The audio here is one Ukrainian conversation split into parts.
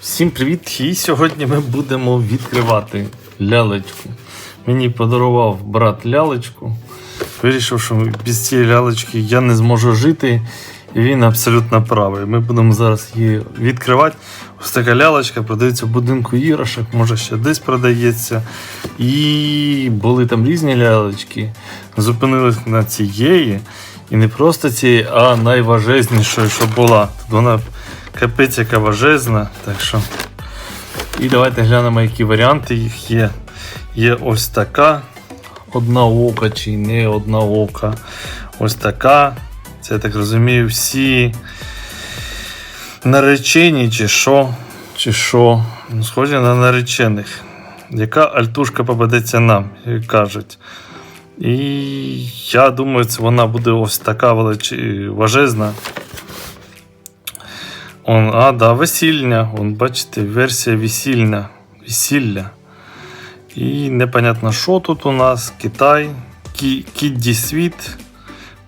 Всім привіт! І сьогодні ми будемо відкривати лялечку. Мені подарував брат лялечку. Вирішив, що без цієї лялечки я не зможу жити. І він абсолютно правий. Ми будемо зараз її відкривати. Ось така лялечка продається в будинку іграшок, може ще десь продається. І були там різні лялечки. Зупинились на цієї. І не просто цієї, а найважезнішої, що була. Тут вона капець яка важезна. Так що. І давайте глянемо, які варіанти їх є. Є ось така одна ока чи не одна ока. Ось така. Це я так розумію, всі наречені чи що. Чи що. Ну, Схожі на наречених. Яка альтушка попадеться нам, як кажуть. І я думаю, це вона буде ось така велич... важезна. Он, а, да, весільня. Вон, бачите, версія весільна. Весілля. І непонятно, що тут у нас. Китай, Кі... Кідді Світ,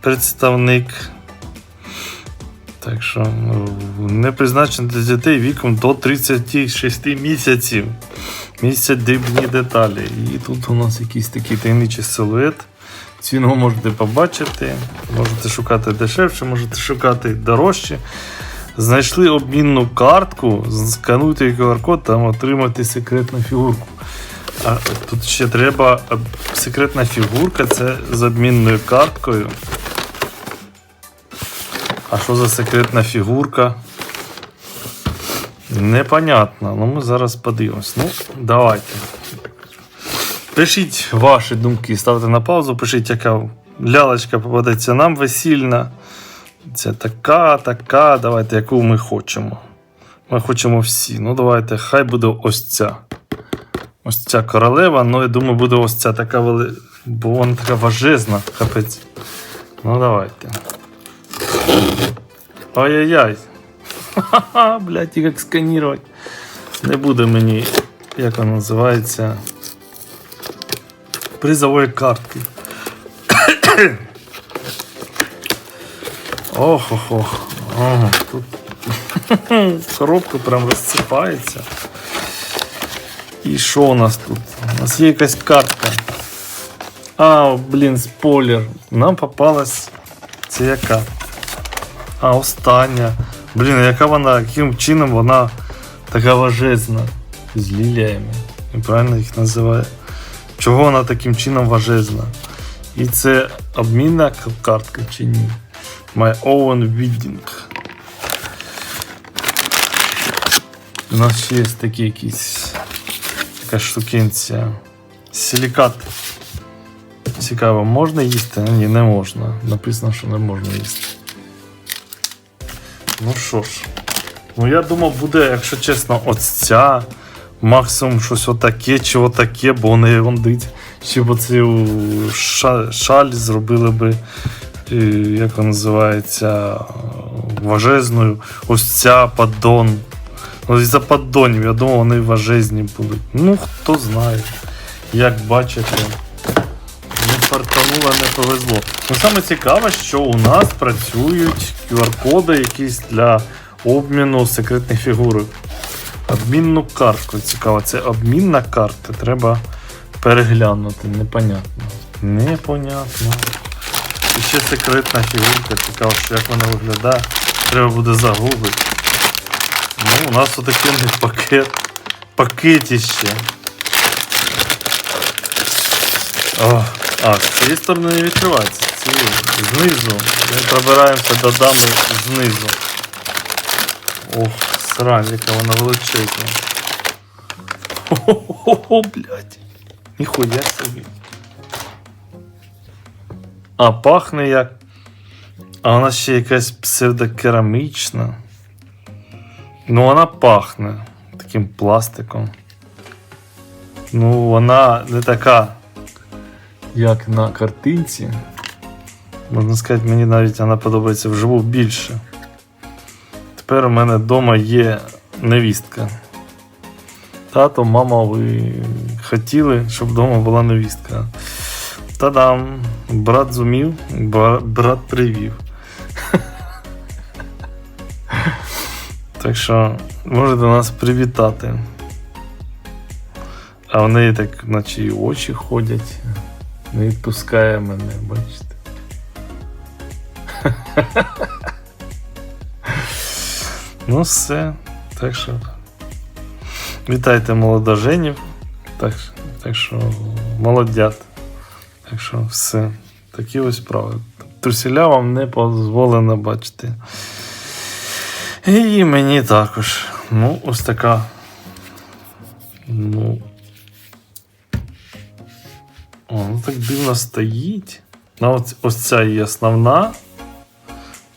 представник. Так що не призначений для дітей віком до 36 місяців. Місяць дрібні деталі. І тут у нас якийсь такий таємничий силует. Ціну можете побачити. Можете шукати дешевше, можете шукати дорожче. Знайшли обмінну картку, скануйте QR-код там отримати секретну фігурку. А тут ще треба секретна фігурка, це з обмінною карткою. А що за секретна фігурка? Непонятно. Ну ми зараз подивимось. Ну, давайте. Пишіть ваші думки, ставте на паузу, пишіть, яка лялечка попадеться нам весільна. Це така, така, давайте, яку ми хочемо. Ми хочемо всі. Ну, давайте, хай буде ось ця. Ось ця королева, ну я думаю, буде ось ця така вели... бо вона така важезна, капець. Ну давайте. Ай-яй-яй. Ха-ха, блядь, і як сканувати. Не буде мені, як вона називається. Призової картки. Ох, ох, ох. Ага, тут коробка прям розсипається. І що у нас тут? У нас є якась картка. А, блін, спойлер. Нам попалась. Це яка? А, остання. Блін, яка вона, яким чином вона така важезна? З ліліями. Я правильно їх називаю. Чого вона таким чином важезна? І це обмінна картка чи ні? My own wedding. У нас ще є такі якісь така штукенція. Силікат. Цікаво, можна їсти? Ні, не можна. Написано, що не можна їсти. Ну що ж. Ну я думав, буде, якщо чесно, ось ця. Максимум щось отаке чи отаке, бо вони рондить. Ще б оцю ша- шаль зробили би, як вона називається, е, важезною. Ось ця поддон. Ну, із-за поддонів, я думав, вони важезні будуть. Ну, хто знає. Як бачите, не фартануло, не повезло. Ну, саме цікаве, що у нас працюють QR-коди якісь для обміну секретних фігур. Обмінну картку. Цікаво, це обмінна карта. Треба переглянути. Непонятно. Непонятно. І ще секретна фігурка. Цікаво, що як вона виглядає. Треба буде загуглити. Ну, у нас отакий пакет. Пакетище. О, а, з цієї сторони не відкривається. з цієї. Знизу. Ми пробираємося до дами знизу. Ох, срань, яка вона величезна. Хо-хо-хо, блядь. Ніхуя собі. А, пахне як. А вона ще якась псевдокерамічна. Ну, вона пахне таким пластиком. Ну, вона не така, як на картинці. Можна сказати, мені навіть вона подобається вживу більше. Тепер у мене вдома є невістка. Тато, мама, ви хотіли, щоб вдома була невістка. Та-дам! Брат зумів, брат привів. Так що можете нас привітати. А в неї так, наче і очі ходять. Не відпускає мене, бачите. ну все. Так що. Вітайте молодоженів. Так, так що молодят. Так що все. Такі ось справи. Труселя вам не дозволено бачити. І мені також. Ну, ось така. Ну. О, ну так дивно стоїть. Ну, ось, ось ця її основна.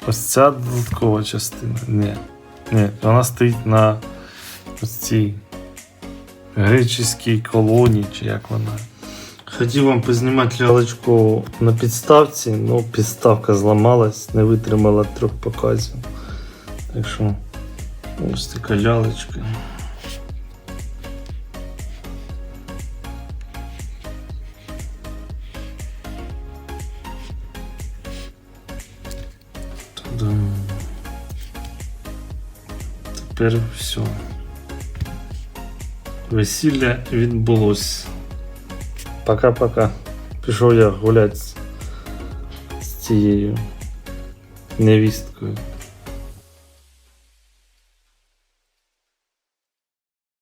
Ось ця додаткова частина. Ні. Ні, вона стоїть на ось цій греческій колонії, чи як вона. Хотів вам познімати лялечку на підставці, ну підставка зламалась, не витримала трьох показів. Так що ось така лялечка. Тепер все. Весілля відбулось. Пока-пока. Пішов я гуляти з, цією невісткою.